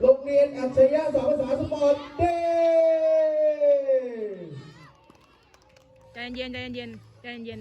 โรงเรียนอัจฉริยะสอนภาษาสปอร์ตเดย์ใจเย็นใจเย็นใจเย็น